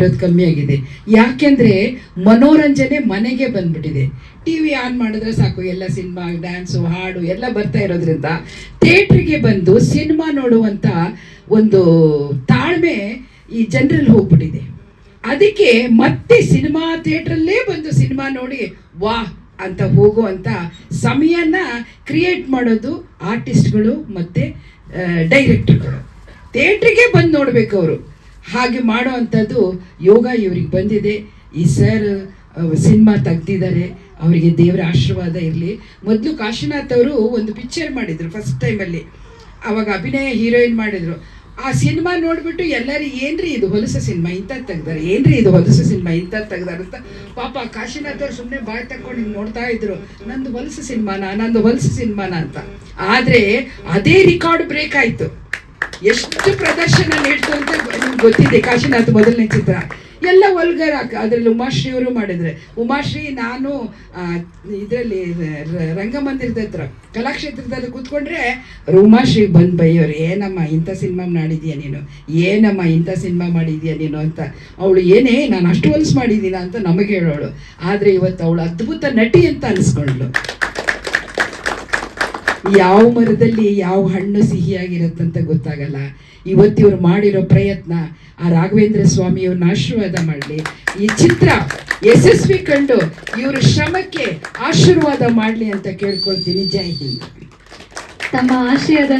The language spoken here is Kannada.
ಇರೋದು ಕಮ್ಮಿ ಆಗಿದೆ. ಯಾಕೆಂದ್ರೆ ಮನೋರಂಜನೆ ಮನೆಗೆ ಬಂದ್ಬಿಟ್ಟಿದೆ. ಟಿ ವಿ ಆನ್ ಮಾಡಿದ್ರೆ ಸಾಕು, ಎಲ್ಲ ಸಿನಿಮಾ ಡ್ಯಾನ್ಸು ಹಾಡು ಎಲ್ಲ ಬರ್ತಾ ಇರೋದ್ರಿಂದ ಥಿಯೇಟ್ರಿಗೆ ಬಂದು ಸಿನಿಮಾ ನೋಡುವಂಥ ಒಂದು ತಾಳ್ಮೆ ಈ ಜನರಲ್ಲಿ ಹೋಗ್ಬಿಟ್ಟಿದೆ. ಅದಕ್ಕೆ ಮತ್ತೆ ಸಿನಿಮಾ ಥಿಯೇಟ್ರಲ್ಲೇ ಬಂದು ಸಿನಿಮಾ ನೋಡಿ ವಾಹ್ ಅಂತ ಹೋಗುವಂಥ ಸಮಯನ ಕ್ರಿಯೇಟ್ ಮಾಡೋದು ಆರ್ಟಿಸ್ಟ್ಗಳು ಮತ್ತು ಡೈರೆಕ್ಟರ್ಗಳು ಥಿಯೇಟ್ರಿಗೆ ಬಂದು ನೋಡಬೇಕು ಅವರು. ಹಾಗೆ ಮಾಡೋ ಅಂಥದ್ದು ಯೋಗ ಇವ್ರಿಗೆ ಬಂದಿದೆ. ಈ ಸರ್ ಸಿನಿಮಾ ತೆಗ್ದಿದ್ದಾರೆ. ಅವರಿಗೆ ದೇವರ ಆಶೀರ್ವಾದ ಇರಲಿ. ಮೊದಲು ಕಾಶಿನಾಥ್ ಅವರು ಒಂದು ಪಿಕ್ಚರ್ ಮಾಡಿದರು ಫಸ್ಟ್ ಟೈಮಲ್ಲಿ ಅವಾಗ ಅಭಿನಯ ಹೀರೋಯಿನ್ ಮಾಡಿದರು. ಆ ಸಿನಿಮಾ ನೋಡಿಬಿಟ್ಟು ಎಲ್ಲರೂ, ಏನ್ರಿ ಇದು ಹೊಲಸ ಸಿನಿಮಾ? ಇಂಥ ತೆಗ್ದಾರೆ. ಏನ್ರಿ ಇದು ಹೊಲಸ ಸಿನಿಮಾ? ಇಂಥ ತೆಗ್ದಾರೆ? ಅಂತ. ಪಾಪ ಕಾಶಿನಾಥ್ ಅವ್ರು ಸುಮ್ಮನೆ ಬಾಯ್ ತಕ್ಕೊಂಡು ನೋಡ್ತಾ ಇದ್ರು. ನಂದು ಹೊಲಸ ಸಿನಿಮಾನ? ನಂದು ಹೊಲಸ ಸಿನಿಮಾನ? ಅಂತ. ಆದರೆ ಅದೇ ರೆಕಾರ್ಡ್ ಬ್ರೇಕ್ ಆಯಿತು. ಎಷ್ಟು ಪ್ರದರ್ಶನ ನೀಡ್ತು ಅಂತ ನಿಮ್ಗೆ ಗೊತ್ತಿದೆ. ಕಾಶಿನಾಥ್ ಮೊದಲನೇ ಚಿತ್ರ. ಎಲ್ಲ ಒಲ್ಗರ್ ಅದರಲ್ಲಿ ಉಮಾಶ್ರೀ ಅವರು ಮಾಡಿದ್ರೆ. ಉಮಾಶ್ರೀ, ನಾನು ಇದರಲ್ಲಿ ರಂಗಮಂದಿರದ ಹತ್ರ, ಕಲಾಕ್ಷೇತ್ರದಲ್ಲಿ ಕೂತ್ಕೊಂಡ್ರೆ ಉಮಾಶ್ರೀ, ಬಂದು ಬೈಯೋರು ಏನಮ್ಮ ಇಂಥ ಸಿನಿಮಾ ಮಾಡಿದ್ಯಾ ನೀನು? ಏನಮ್ಮ ಇಂಥ ಸಿನಿಮಾ ಮಾಡಿದ್ಯಾ ನೀನು? ಅಂತ. ಅವಳು, ಏನೇ, ನಾನು ಅಷ್ಟು ಹೊಲ್ಸ್ ಮಾಡಿದ್ದೀನ? ಅಂತ ನಮಗೆ ಹೇಳೋಳು. ಆದರೆ ಇವತ್ತು ಅವಳು ಅದ್ಭುತ ನಟಿ ಅಂತ ಅನಿಸ್ಕೊಂಡ್ಳು. ಯಾವ ಮರದಲ್ಲಿ ಯಾವ ಹಣ್ಣು ಸಿಹಿಯಾಗಿರುತ್ತಂತ ಗೊತ್ತಾಗಲ್ಲ. ಇವತ್ತಿವ್ರು ಮಾಡಿರೋ ಪ್ರಯತ್ನ ಆ ರಾಘವೇಂದ್ರ ಸ್ವಾಮಿಯವ್ರನ್ನ ಆಶೀರ್ವಾದ ಮಾಡಲಿ. ಈ ಚಿತ್ರ ಯಶಸ್ವಿ ಕಂಡು ಇವ್ರ ಶ್ರಮಕ್ಕೆ ಆಶೀರ್ವಾದ ಮಾಡಲಿ ಅಂತ ಕೇಳ್ಕೊಳ್ತೀನಿ. ಜೈ ಹಿಂದ್. ತಮ್ಮ ಆಶಯದ